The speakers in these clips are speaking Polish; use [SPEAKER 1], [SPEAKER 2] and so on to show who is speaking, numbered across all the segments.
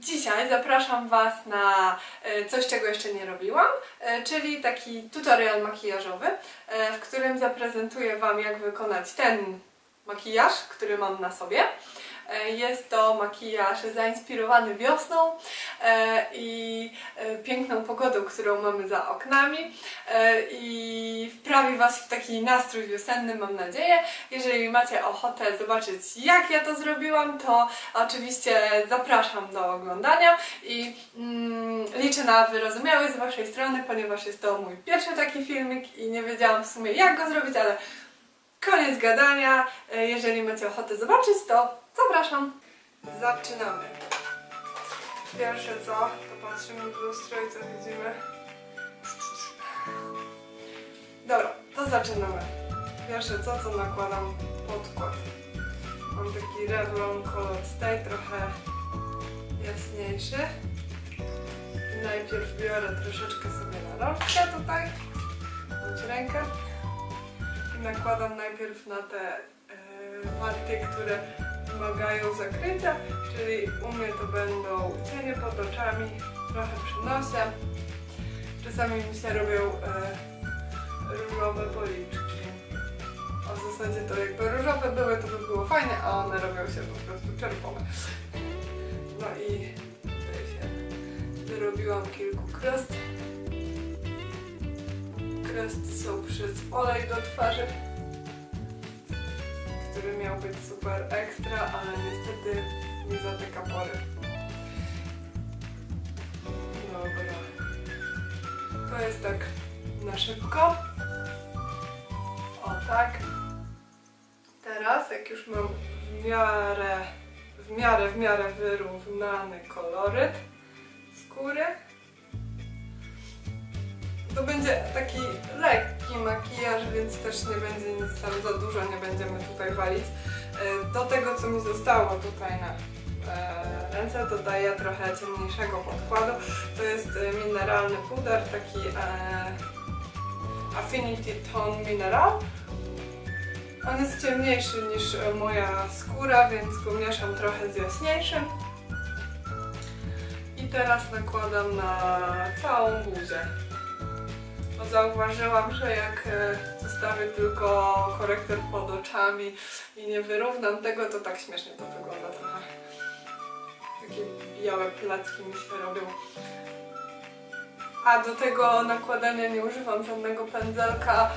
[SPEAKER 1] Dzisiaj zapraszam Was na e, coś, czego jeszcze nie robiłam, e, czyli taki tutorial makijażowy, e, w którym zaprezentuję Wam, jak wykonać ten makijaż, który mam na sobie. E, Jest to makijaż zainspirowany wiosną e, i e, piękną pogodą, którą mamy za oknami i wprawi Was w taki nastrój wiosenny, mam nadzieję. Jeżeli macie ochotę zobaczyć, jak ja to zrobiłam, to oczywiście zapraszam do oglądania i mm, liczę na wyrozumiałość z Waszej strony, ponieważ jest to mój pierwszy taki filmik i nie wiedziałam w sumie, jak go zrobić, ale koniec gadania. Jeżeli macie ochotę zobaczyć, to zapraszam. Zaczynamy. Pierwsze co, to patrzymy w lustro i co widzimy. Dobra, to zaczynamy. Pierwsze co, to nakładam podkład. Mam taki Revlon Color Stay, trochę jaśniejszy. Najpierw biorę troszeczkę sobie na rączkę tutaj, bądź rękę i nakładam najpierw na te e, partie, które wymagają zakrycia, czyli u mnie to będą cienie pod oczami, trochę przy nosie. Czasami mi się robią e, różowe policzki. A w zasadzie to jakby różowe były, to by było fajnie, a one robią się po prostu czerwone. No i tutaj się wyrobiłam kilku krest. Kresty są przez olej do twarzy, który miał być super ekstra, ale niestety nie zatyka pory. Dobra. To jest tak na szybko. O tak. Teraz, jak już mam w miarę, w miarę, w miarę wyrównany koloryt skóry, to będzie taki lekki makijaż, więc też nie będzie nic tam za dużo, nie będziemy tutaj walić. E, Do tego, co mi zostało tutaj na e, ręce, dodaję trochę ciemniejszego podkładu. To jest e, mineralny puder, taki Affinity Tone Mineral. On jest ciemniejszy niż moja skóra, więc go mieszam trochę z jaśniejszym. I teraz nakładam na całą buzię. Bo zauważyłam, że jak e, zostawię tylko korektor pod oczami i nie wyrównam tego, to tak śmiesznie to wygląda trochę. Takie białe placki mi się robią. A do tego nakładania nie używam żadnego pędzelka.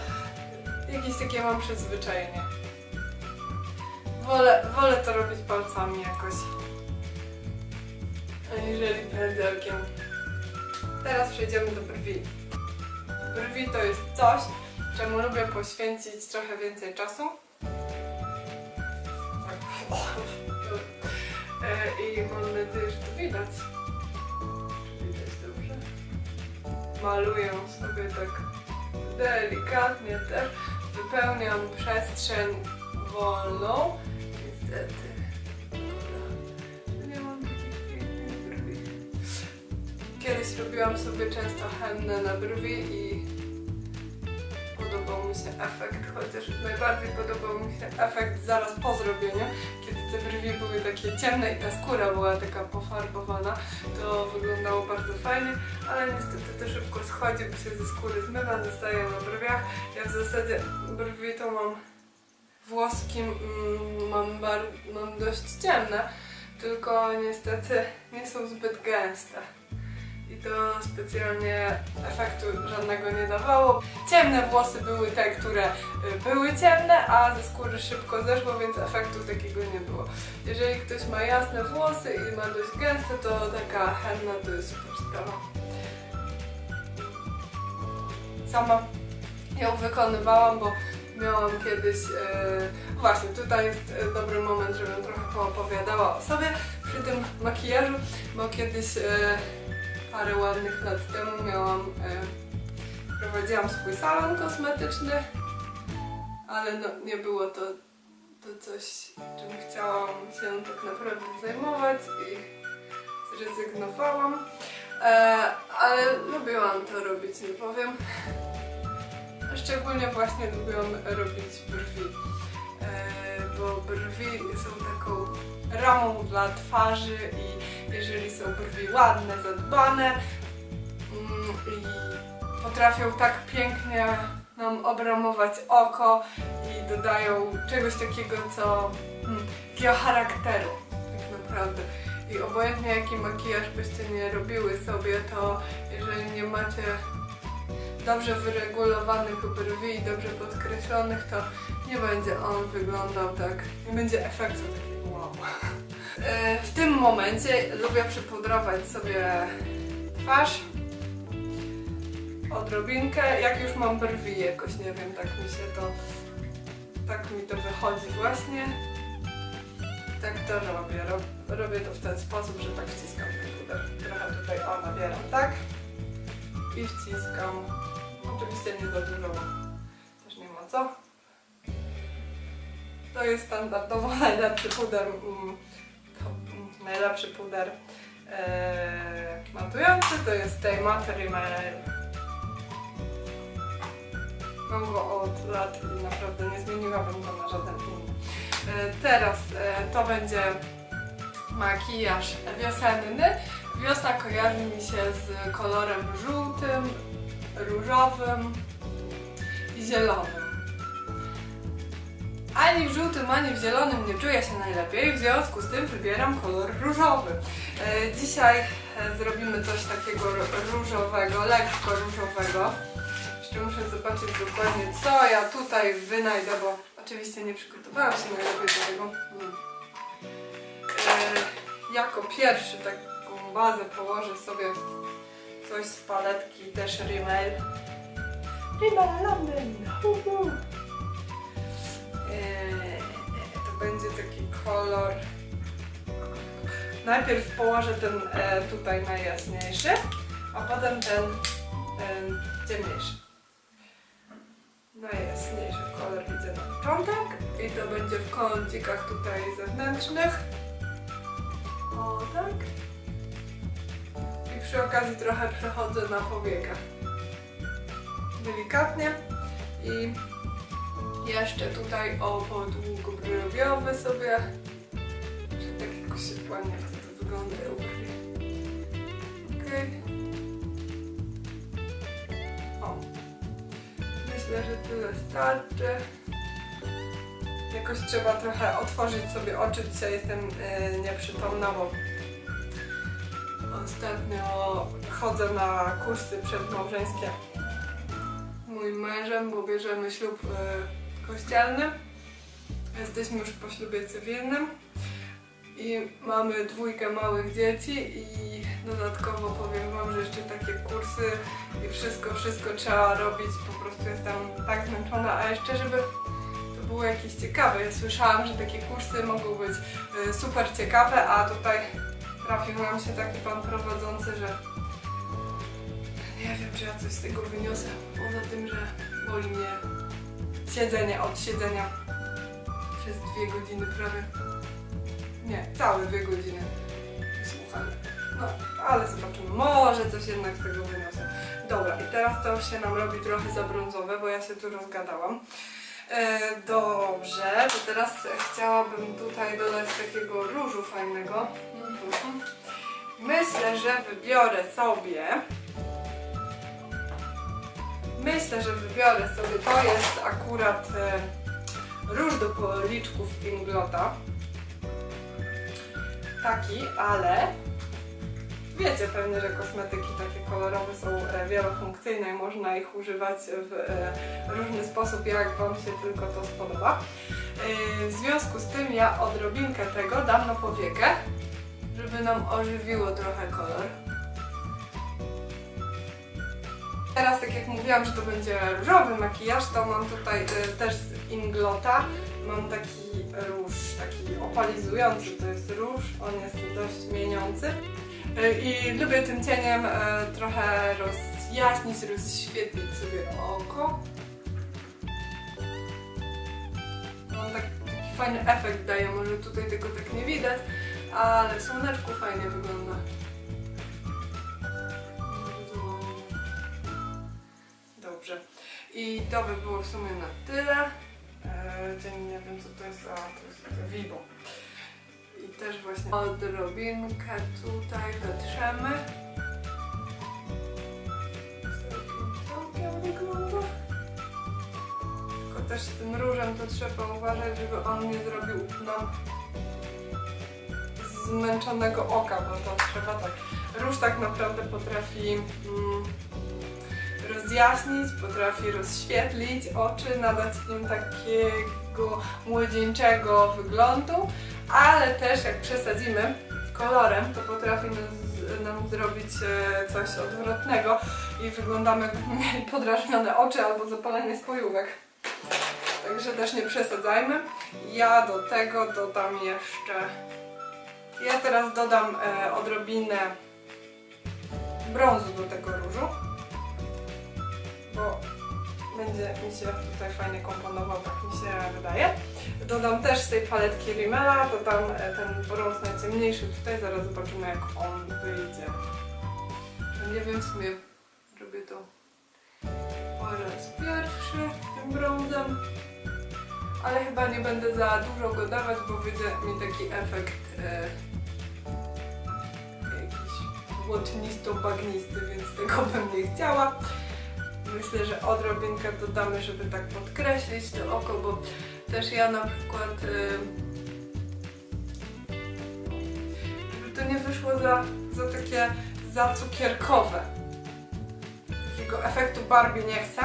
[SPEAKER 1] Jakieś takie mam przyzwyczajenie. Wolę, wolę to robić palcami jakoś. Aniżeli pędzelkiem. Teraz przejdziemy do brwi. Brwi to jest coś, czemu lubię poświęcić trochę więcej czasu. E, I mam nadzieję, że to widać. Widać dobrze? Maluję sobie tak delikatnie też. Wypełniam przestrzeń wolną. Niestety. Kiedyś robiłam sobie często hennę na brwi i podobał mi się efekt, chociaż najbardziej podobał mi się efekt zaraz po zrobieniu, kiedy te brwi były takie ciemne i ta skóra była taka pofarbowana, to wyglądało bardzo fajnie, ale niestety to szybko schodzi, bo się ze skóry zmywa, zostaje na brwiach. Ja w zasadzie brwi to mam włoskim, mm, mam, mam dość ciemne, tylko niestety nie są zbyt gęste i to specjalnie efektu żadnego nie dawało. Ciemne włosy były te, które y, były ciemne, a ze skóry szybko zeszło, więc efektu takiego nie było. Jeżeli ktoś ma jasne włosy i ma dość gęste, to taka henna to jest super sprawa. Sama ją wykonywałam, bo miałam kiedyś... y, właśnie, tutaj jest y, dobry moment, żebym trochę poopowiadała o sobie przy tym makijażu, bo kiedyś... y, parę ładnych lat temu miałam, e, prowadziłam swój salon kosmetyczny, ale no, nie było to, to coś, czym chciałam się tak naprawdę zajmować i zrezygnowałam. E, ale lubiłam to robić, nie powiem. Szczególnie właśnie lubiłam robić brwi, e, bo brwi są taką ramą dla twarzy i jeżeli są brwi ładne, zadbane mm, i potrafią tak pięknie nam obramować oko i dodają czegoś takiego, co mm, takiego charakteru tak naprawdę. I obojętnie jaki makijaż byście nie robiły sobie, to jeżeli nie macie dobrze wyregulowanych brwi i dobrze podkreślonych, to nie będzie on wyglądał tak, nie będzie efektu takiego wow. E, W tym momencie lubię przypudrować sobie twarz odrobinkę, jak już mam brwi jakoś, nie wiem, tak mi się to, tak mi to wychodzi właśnie. Tak to robię, Rob, robię to w ten sposób, że tak wciskam ten puder, trochę tutaj o nabieram, tak? I wciskam, oczywiście nie za dużo, bo też nie ma co. To jest standardowo najlepszy puder, mm, najlepszy puder e, matujący, to jest tej Matte Rimmel Mam go od lat i naprawdę nie zmieniłabym go na żaden inny. E, Teraz e, to będzie makijaż wiosenny. Wiosna kojarzy mi się z kolorem żółtym, różowym i zielonym. Ani w żółtym, ani w zielonym nie czuję się najlepiej, w związku z tym wybieram kolor różowy. E, Dzisiaj e, zrobimy coś takiego ró- różowego, lekko różowego. Jeszcze muszę zobaczyć dokładnie, co ja tutaj wynajdę, bo oczywiście nie przygotowałam się najlepiej do tego. Mm. E, jako pierwszy taką bazę położę sobie coś z paletki też Rimmel. Rimmel London! To będzie taki kolor. Najpierw położę ten e, tutaj najjasniejszy, a potem ten e, ciemniejszy najjasniejszy kolor widzę na początek i to będzie w kącikach tutaj zewnętrznych. O tak. I przy okazji trochę przechodzę na powiekach. Delikatnie. I jeszcze tutaj o podłóg brwiowy sobie. Tak jakoś się ładnie wtedy wyglądają brwi. Okej. O. Myślę, że tyle starczy. Jakoś trzeba trochę otworzyć sobie oczy. Dzisiaj jestem e, nieprzytomna, bo ostatnio chodzę na kursy przedmałżeńskie moim mężem, bo bierzemy ślub e, kościelny. Jesteśmy już po ślubie cywilnym i mamy dwójkę małych dzieci i dodatkowo powiem Wam, że jeszcze takie kursy i wszystko, wszystko trzeba robić. Po prostu jestem tak zmęczona, a jeszcze żeby to było jakieś ciekawe. Ja słyszałam, że takie kursy mogą być y, super ciekawe, a tutaj trafił nam się taki pan prowadzący, że nie wiem, czy ja coś z tego wyniosę. Poza tym, że boli mnie siedzenie od siedzenia przez dwie godziny prawie. Nie, całe dwie godziny słuchania. No, ale zobaczymy. Może coś jednak z tego wyniosę. Dobra, i teraz to już się nam robi trochę za brązowe, bo ja się tu rozgadałam. E, dobrze, to teraz chciałabym tutaj dodać takiego różu fajnego. Mhm. Myślę, że wybiorę sobie. Myślę, że wybiorę sobie. To jest akurat e, róż do policzków Inglota. Taki, ale Wiecie pewnie, że kosmetyki takie kolorowe są e, wielofunkcyjne i można ich używać w e, różny sposób, jak Wam się tylko to spodoba. W związku z tym ja odrobinkę tego dam na powiekę, żeby nam ożywiło trochę kolor. Teraz, tak jak mówiłam, że to będzie różowy makijaż, to mam tutaj e, też z Inglota. Mam taki róż, taki opalizujący, to jest róż, on jest dość mieniący. Y, I lubię tym cieniem e, trochę rozjaśnić, rozświetlić sobie oko. On tak, taki fajny efekt daje, może tutaj tego tak nie widać, ale w słoneczku fajnie wygląda. I to by było w sumie na tyle. E, Dzień nie wiem co to jest, a to jest Vibo. I też właśnie odrobinkę tutaj całkiem wygląda. Tylko też z tym różem to trzeba uważać, żeby on nie zrobił nam zmęczonego oka, bo to trzeba tak. Róż tak naprawdę potrafi mm, rozjaśnić, potrafi rozświetlić oczy, nadać im takiego młodzieńczego wyglądu, ale też jak przesadzimy kolorem, to potrafi nam zrobić e, coś odwrotnego i wyglądamy jakbyśmy mieli podrażnione oczy albo zapalenie spojówek. Także też nie przesadzajmy. Ja do tego dodam jeszcze. Ja teraz dodam e, odrobinę brązu do tego różu, bo będzie mi się tutaj fajnie komponował, tak mi się wydaje. Dodam też z tej paletki Rimmela, dodam e, ten brąz najciemniejszy tutaj, zaraz zobaczymy jak on wyjdzie. Nie wiem, w sumie robię to po raz pierwszy tym brązem, ale chyba nie będę za dużo go dawać, bo wyjdzie mi taki efekt e, jakiś błotnisto-bagnisty, więc tego bym nie chciała. Myślę, że odrobinkę dodamy, żeby tak podkreślić to oko, bo też ja na przykład y, żeby to nie wyszło za, za takie za cukierkowe. Takiego efektu Barbie nie chcę.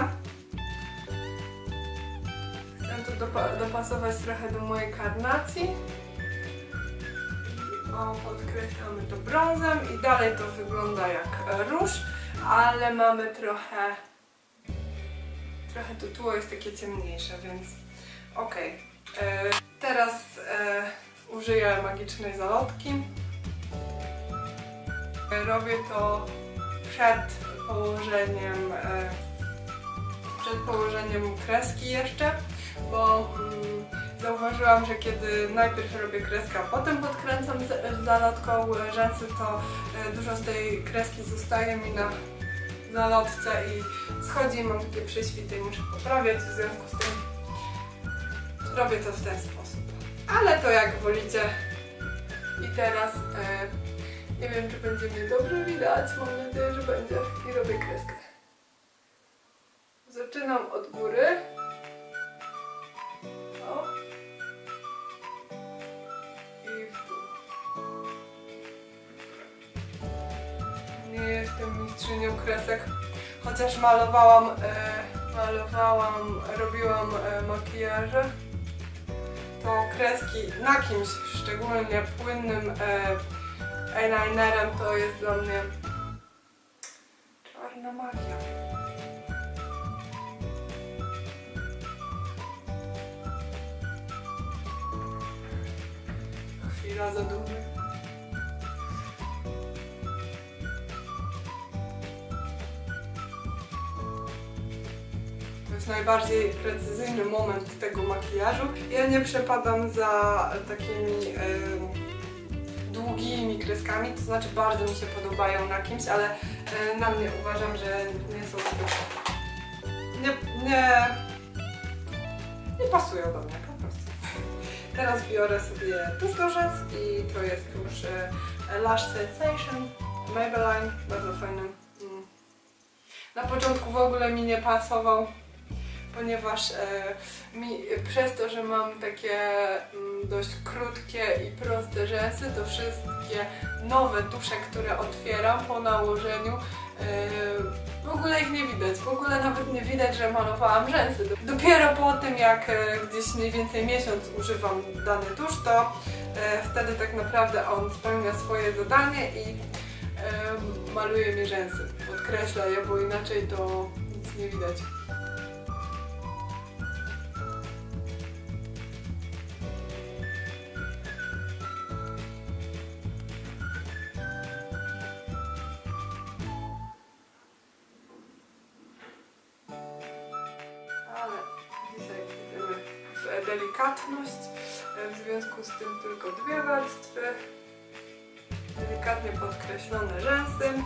[SPEAKER 1] Chcę to dopa- dopasować trochę do mojej karnacji. O, podkreślamy to brązem i dalej to wygląda jak róż, ale mamy trochę trochę to tło jest takie ciemniejsze, więc okej. E, Teraz e, użyję magicznej zalotki. Robię to przed położeniem e, przed położeniem kreski jeszcze, bo mm, zauważyłam, że kiedy najpierw robię kreskę, a potem podkręcam z- zalotką e, rzęsy, to e, dużo z tej kreski zostaje mi na zalotce i schodzi, mam takie prześwity i muszę poprawiać, w związku z tym robię to w ten sposób. Ale to jak wolicie. I teraz e, nie wiem, czy będzie mnie dobrze widać, mam nadzieję, że będzie i robię kreskę. Zaczynam od góry. Mistrzynią kresek, chociaż malowałam, e, malowałam, robiłam e, makijaże. To kreski na kimś, szczególnie płynnym e, eyelinerem, to jest dla mnie czarna magia. Chwila zadumy. Najbardziej precyzyjny moment tego makijażu. Ja nie przepadam za takimi długimi kreskami, to znaczy bardzo mi się podobają na kimś, ale na mnie uważam, że nie są zbyt... Nie, nie, nie pasują do mnie po prostu. Teraz biorę sobie tusz do rzęs i to jest tusz e, Lash Sensation Maybelline, bardzo fajny. Mm. Na początku w ogóle mi nie pasował, ponieważ e, mi, przez to, że mam takie mm, dość krótkie i proste rzęsy, to wszystkie nowe tusze, które otwieram po nałożeniu, e, w ogóle ich nie widać. W ogóle nawet nie widać, że malowałam rzęsy. Dopiero po tym, jak e, gdzieś mniej więcej miesiąc używam dany tusz, to wtedy tak naprawdę on spełnia swoje zadanie i maluje mi rzęsy. Podkreśla je, bo inaczej to nic nie widać. Delikatność. E, W związku z tym tylko dwie warstwy. Delikatnie podkreślone rzęsy.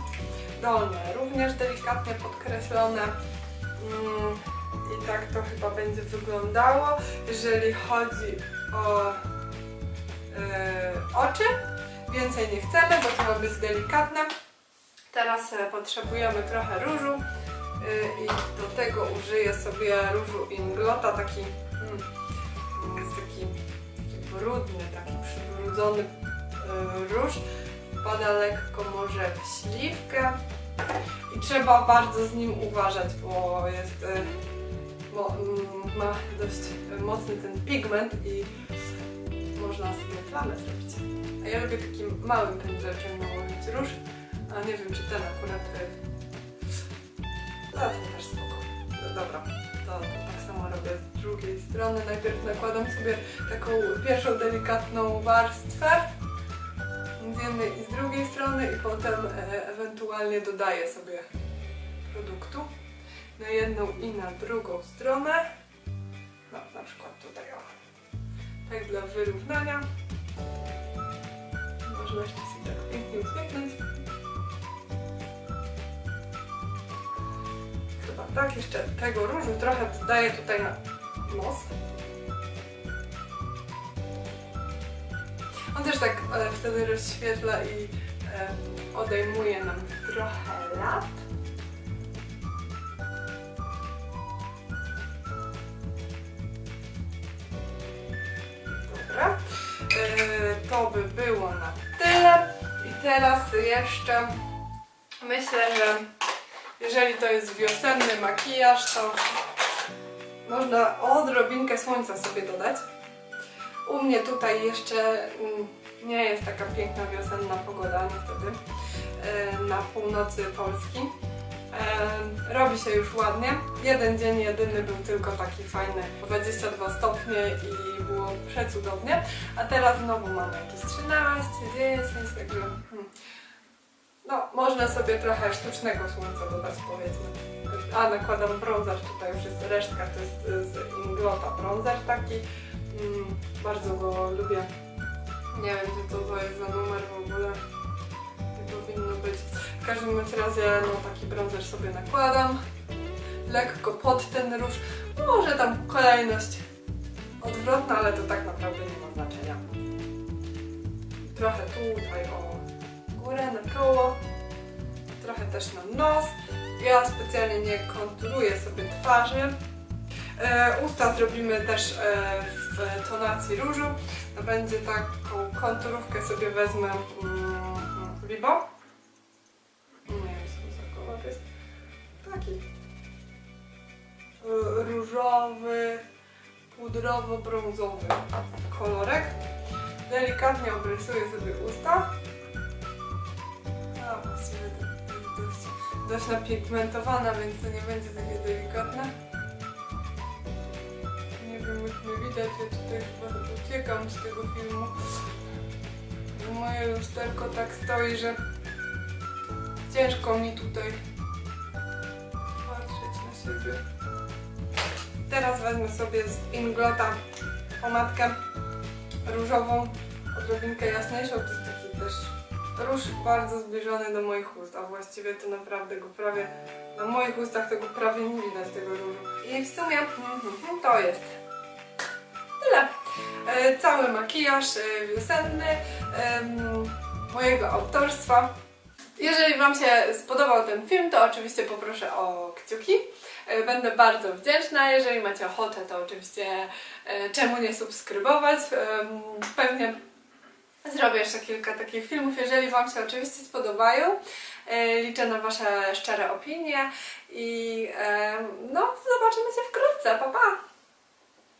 [SPEAKER 1] Dolne również delikatnie podkreślone. Mm, I tak to chyba będzie wyglądało. Jeżeli chodzi o oczy. Więcej nie chcemy, bo to ma być delikatne. Teraz e, potrzebujemy trochę różu i do tego użyję sobie różu Inglota, taki, mm, brudny, taki przybrudzony y, róż. Wpada lekko może w śliwkę i trzeba bardzo z nim uważać, bo jest, y, bo, mm, ma dość mocny ten pigment i można sobie plamę zrobić. A ja lubię takim małym pędzelkiem nałożyć róż, a nie wiem czy ten akurat... y, strony. Najpierw nakładam sobie taką pierwszą delikatną warstwę z jednej i z drugiej strony i potem e, ewentualnie dodaję sobie produktu na jedną i na drugą stronę. No, na przykład tutaj o. Tak dla wyrównania. Można sobie tak pięknie uśmiechnąć. Chyba tak, jeszcze tego różu trochę dodaję tutaj na nos. On też tak e, wtedy rozświetla i e, odejmuje nam trochę lat. Dobra. E, to by było na tyle. I teraz jeszcze myślę, że jeżeli to jest wiosenny makijaż, to można odrobinkę słońca sobie dodać. U mnie tutaj jeszcze mm, nie jest taka piękna wiosenna pogoda, niestety, e, na północy Polski. E, Robi się już ładnie. Jeden dzień jedyny był tylko taki fajny, 22 stopnie i było przecudownie. A teraz znowu mamy jakieś 13, 10, także hmm. no, można sobie trochę sztucznego słońca dodać powiedzmy. A nakładam bronzer, tutaj już jest resztka, to jest z Inglota bronzer taki. Mm, bardzo go lubię. Nie wiem, co to jest za numer w ogóle. Nie powinno być. W każdym razie no, taki bronzer sobie nakładam. Lekko pod ten róż. Może tam kolejność odwrotna, ale to tak naprawdę nie ma znaczenia. Trochę tutaj o górę, na czoło. Trochę też na nos. Ja specjalnie nie konturuję sobie twarzy. E, usta zrobimy też e, w tonacji różu. To będzie taką konturówkę sobie wezmę mm, Vibo. Nie wiem, co za kolor jest. Taki. E, różowy, pudrowo-brązowy kolorek. Delikatnie obrysuję sobie usta. A właściwie to jest dość, dość napigmentowana, więc to nie będzie takie delikatne. Nie wiem jak mnie widać, ja tutaj chyba uciekam z tego filmu. Moje lusterko tak stoi, że ciężko mi tutaj patrzeć na siebie. Teraz wezmę sobie z Inglota pomadkę różową, odrobinkę jaśniejszą. To jest taki też róż bardzo zbliżony do moich ust, a właściwie to naprawdę go prawie, na moich ustach tego prawie nie widać tego różu. I w sumie mhm, to jest tyle. E, Cały makijaż e, wiosenny mojego autorstwa. Jeżeli Wam się spodobał ten film, to oczywiście poproszę o kciuki. E, Będę bardzo wdzięczna. Jeżeli macie ochotę, to oczywiście czemu nie subskrybować. Pewnie zrobię jeszcze kilka takich filmów, jeżeli Wam się oczywiście spodobają. E, Liczę na Wasze szczere opinie i em, no, zobaczymy się wkrótce. Pa, pa!